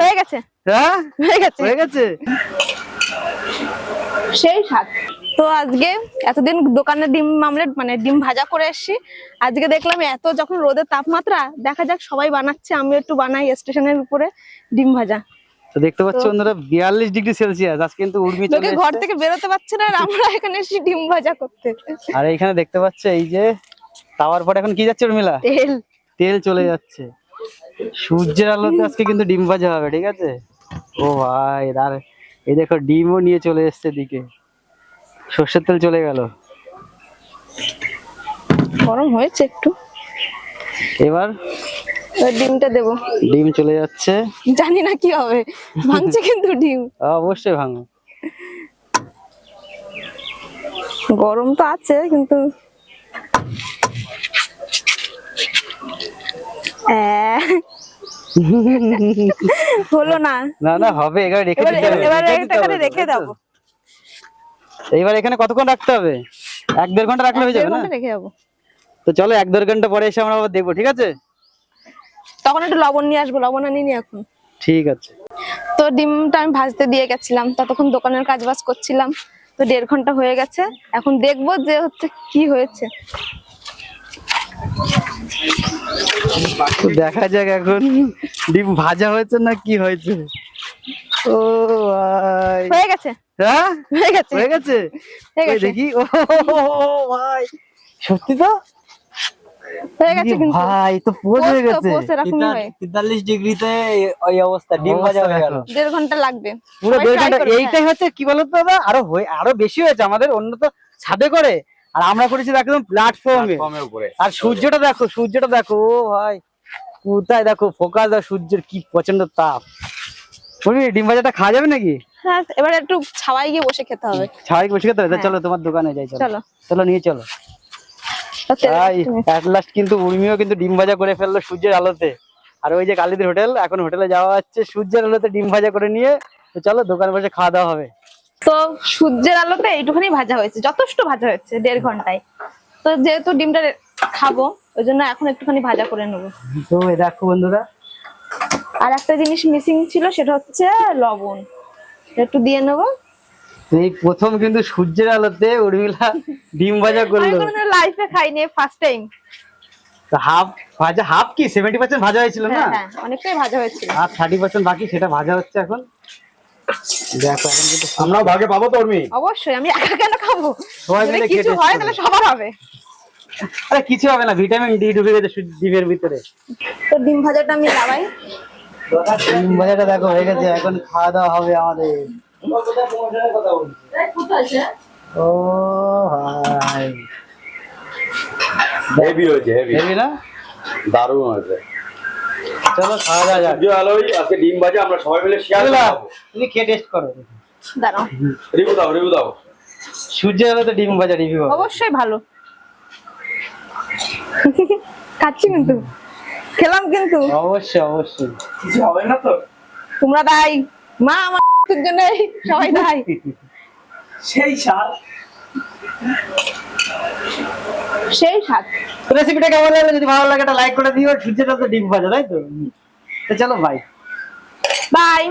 হয়ে গেছে? হ্যাঁ? হয়ে গেছে? হয়ে গেছে? সেই স্বাদ। তো আজকে এতদিন দোকানে ডিম আমলেট মানে ডিম ভাজা করে এসেছি। আজকে দেখলাম এত যখন রোদের তাপমাত্রা দেখা যাক সবাই বানাচ্ছে আমি একটু বানাই স্টেশনের উপরে ডিম ভাজা। তো দেখতে পাচ্ছ বন্ধুরা বিয়াল্লিশ ডিগ্রি সেলসিয়াস আজ কিন্তু উর্মি চলে ঘর থেকে বেরোতে পারছে না আর আমরা এখানে এসে ডিম ভাজা করতে। আর এইখানে দেখতে পাচ্ছ এই যে তাওয়ার পরে এখন কি যাচ্ছে উর্মিলা? তেল। তেল চলে যাচ্ছে। সূর্যের আলোতে আজকে কিন্তু ডিম ভাজা হবে ঠিক আছে? ও ভাই আর এই দেখো ডিমও নিয়ে চলে এসছে দিকে সর্ষের তেল চলে গেল। গরম হয়েছে একটু। এবার ডিমটা দেবো। ডিম চলে যাচ্ছে। জানি না কি হবে। ভাঙছে কিন্তু ডিম। অবশ্যই ভাঙো। গরম তো আছে কিন্তু হলো না। না না হবে এখানে রেখে এবার দিতে হবে। এবার এটাকে রেখে? দেবো। এইবার এখানে কতক্ষণ রাখতে হবে? এক দেড় ঘণ্টা রাখলে হয়ে যাবে না? রেখে যাব তো চলো এক দেড় ঘণ্টা পরে এসে আমরা আবার দেখব ঠিক আছে? তখন একটু লবণ নিয়ে আসব লবণ আনিনি এখন। ঠিক আছে। তো ডিমটা আমি ভাজতে দিয়ে গেছিলাম ততক্ষণ দোকানের কাজ বাজ করছিলাম। তো দেড় ঘণ্টা হয়ে গেছে এখন দেখব যে হচ্ছে কি হয়েছে। দেখা যাক এখন ডিম ভাজা হয়েছে না কি হয়েছে? ও ভাই। হয়ে গেছে। হ্যাঁ? হয়ে গেছে। হয়ে গেছে? দেখি। ও ভাই। সত্যি তো? হয়ে গেছে ইয়ে কিন্তু। ভাই তো পোজ হয়ে গেছে। ডিগ্রিতে ওই অবস্থা ডিম ভাজা হয়ে গেল। দেড় ঘণ্টা লাগবে। পুরো ঘণ্টা হ্যাঁ। এইটাই হচ্ছে কি বলতো দাদা? আরও হয়ে আরও বেশি হয়েছে আমাদের অন্য তো ছাদে করে। আর আমরা করেছি একদম প্ল্যাটফর্মে আর সূর্যটা দেখো সূর্যটা দেখো ও ভাই। কোথায় দেখো ফোকাস দাও সূর্যের কি প্রচণ্ড তাপ। তুমি ডিম ভাজাটা খাওয়া যাবে নাকি? হ্যাঁ এবার একটু ছাওয়াই গিয়ে বসে খেতে হবে। বসে খেতে হবে? হ্যাঁ। চলো তোমার দোকানে যাই চলো। চলো। নিয়ে চলো। অ্যাট লাস্ট কিন্তু উর্মিও কিন্তু ডিম ভাজা করে ফেলল সূর্যের আলোতে। আর ওই যে কালীদের হোটেল এখন হোটেলে যাওয়া হচ্ছে সূর্যের আলোতে ডিম ভাজা করে নিয়ে। চলো দোকানে বসে খাওয়া দাওয়া হবে। তো সূর্যের আলোতে এইটুখানি ভাজা হয়েছে যথেষ্ট ভাজা হয়েছে দেড় ঘন্টায়। তো যেহেতু ডিমটা খাব ওই জন্য এখন একটুখানি ভাজা করে নেব। তো দেখো বন্ধুরা। আর একটা জিনিস মিসিং ছিল সেটা হচ্ছে লবণ। একটু দিয়ে নেব। এই প্রথম কিন্তু সূর্যের আলোতে উর্মিলা ডিম ভাজা করল। লাইফে খাইনি ফার্স্ট টাইম হাফ ভাজা হাফ কি? সেভেন্টি পার্সেন্ট ভাজা হয়েছিল না? হ্যাঁ হ্যাঁ অনেকটাই ভাজা হয়েছিল। আর থার্টি পার্সেন্ট বাকি সেটা ভাজা হচ্ছে এখন। দেখো এখন কিন্তু আমরাও ভাগে পাবো তো উর্মি? অবশ্যই আমি একা কেন খাব? সবাই মিলে কিছু হয় তাহলে সবার হবে। আরে কিছু হবে না ভিটামিন ডি ঢুকে গেছে ডিমের ভিতরে। তো ডিম ভাজাটা আমি লাগাই। ডিম ভাজাটা দেখো হয়ে গেছে এখন খাওয়া দাওয়া হবে আমাদের। ও ভাই। হেভি হয়েছে হেভি না? দারুণ হয়েছে। চলো খাওয়া দাওয়া যাক। সূর্য আলোই আজকে ডিম ভাজা আমরা সবাই মিলে শেয়ার করব। তুমি খেয়ে টেস্ট করো দাঁড়াও। রিভিউ দাও রিভিউ দাও। সূর্যের আলোতে ডিম ভাজা রিভিউ অবশ্যই ভালো। খাচ্ছি কিন্তু। খেলাম কিন্তু। অবশ্যই অবশ্যই। কিছু হবে না তো? তোমরা দাই। মা আমার জন্য সবাই দাই। সেই স্বাদ সেই স্বাদ রেসিপিটা কেমন লাগল? যদি ভালো লাগে একটা লাইক করে দিও। সূর্যটা তো ডিম ভাজা তাই তো? তো চলো বাই বাই